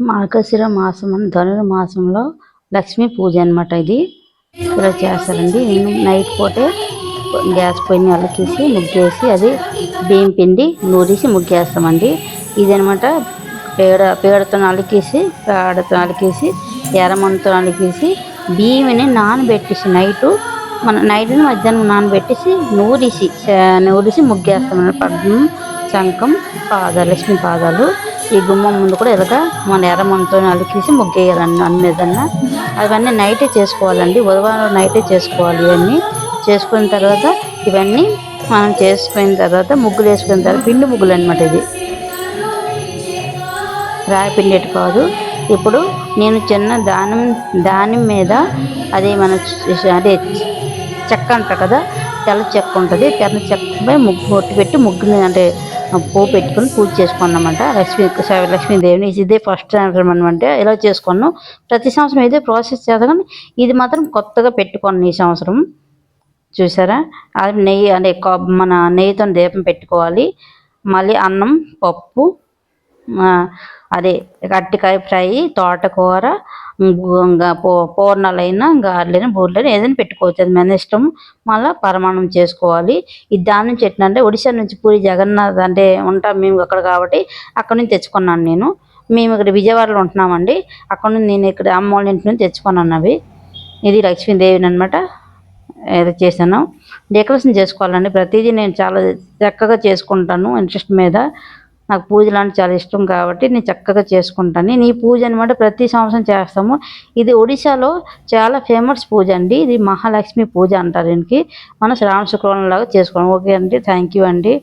మార్గశిర మాసం ధనుర్మాసంలో లక్ష్మీ పూజ అనమాట ఇది. ఇలా చేస్తారండి. నేను నైట్ పూటే గ్యాస్ పొయ్యిని అలకేసి ముగ్గేసి అది బియ్యం పిండి నూరేసి ముగ్గేస్తామండి. ఇదనమాట పేడ పేడతో అలికేసి పేడతో అలికేసి ఎరమంతో అలికేసి బియ్యంని నానబెట్టేసి నైటు మన నైట్ని మధ్యాహ్నం నానబెట్టేసి నూరేసి నూరేసి ముగ్గేస్తామన్నమాట పద్మం శంఖం పాదాలు లక్ష్మీ పాదాలు. ఈ గుమ్మం ముందు కూడా ఇలాగ మన ఎర్రమంతో అలికేసి ముగ్గేయాలన్న అన్న మీదన్న. అవన్నీ నైటే చేసుకోవాలండి. బుధవారం నైటే చేసుకోవాలి ఇవన్నీ. చేసుకున్న తర్వాత ఇవన్నీ మనం చేసుకున్న తర్వాత ముగ్గులు వేసుకున్న తర్వాత పిండి ముగ్గులు అనమాట ఇది రాయి పిండి కాదు. ఇప్పుడు నేను చిన్న దానం దాని మీద అదే మన అదే చెక్క అంటారు కదా తెల్ల చెక్క ఉంటుంది. తెల్ల చెక్కపై ముగ్గు కొట్టి పెట్టి ముగ్గుని అంటే పువ్వు పెట్టుకొని పూజ చేసుకున్నామంట. లక్ష్మీ లక్ష్మీదేవిని. ఇదే ఫస్ట్ అనమాట ఇలా చేసుకున్నాం. ప్రతి సంవత్సరం ఇదే ప్రాసెస్ చేస్తాం ఇది మాత్రం కొత్తగా పెట్టుకున్నాను ఈ సంవత్సరం. చూసారా? అది నెయ్యి అంటే మన నెయ్యితో దీపం పెట్టుకోవాలి. మళ్ళీ అన్నం పప్పు అదే అరటికాయ ఫ్రై తోటకూర పూర్ణాలైనా గారెలైనా బూరెలైనా ఏదైనా పెట్టుకోవచ్చు. అది మన ఇష్టం. మళ్ళీ పరమాన్నం చేసుకోవాలి. ఈ దాని చెట్టు అంటే ఒడిశా నుంచి పూరి జగన్నాథ్ అంటే ఉంటాం మేము అక్కడ కాబట్టి అక్కడ నుంచి తెచ్చుకున్నాను నేను. మేము ఇక్కడ విజయవాడలో ఉంటున్నామండి. అక్కడ నుంచి నేను ఇక్కడ అమ్మవాళ్ళ ఇంటి నుంచి తెచ్చుకున్నాను అవి. ఇది లక్ష్మీదేవిని అనమాట ఏదో చేశాను. డెకరేషన్ చేసుకోవాలండి. ప్రతిదీ నేను చాలా చక్కగా చేసుకుంటాను ఇంట్రెస్ట్ మీద. నాకు పూజలు అంటే చాలా ఇష్టం కాబట్టి నేను చక్కగా చేసుకుంటాను. నేను ఈ పూజ అనమాట ప్రతి సంవత్సరం చేస్తాము. ఇది ఒడిశాలో చాలా ఫేమస్ పూజ అండి. ఇది మహాలక్ష్మి పూజ అంటారు దీనికి. మనం శ్రావణ శుక్రవారం లాగా చేసుకోవడం. ఓకే అండి. థ్యాంక్ యూ అండి.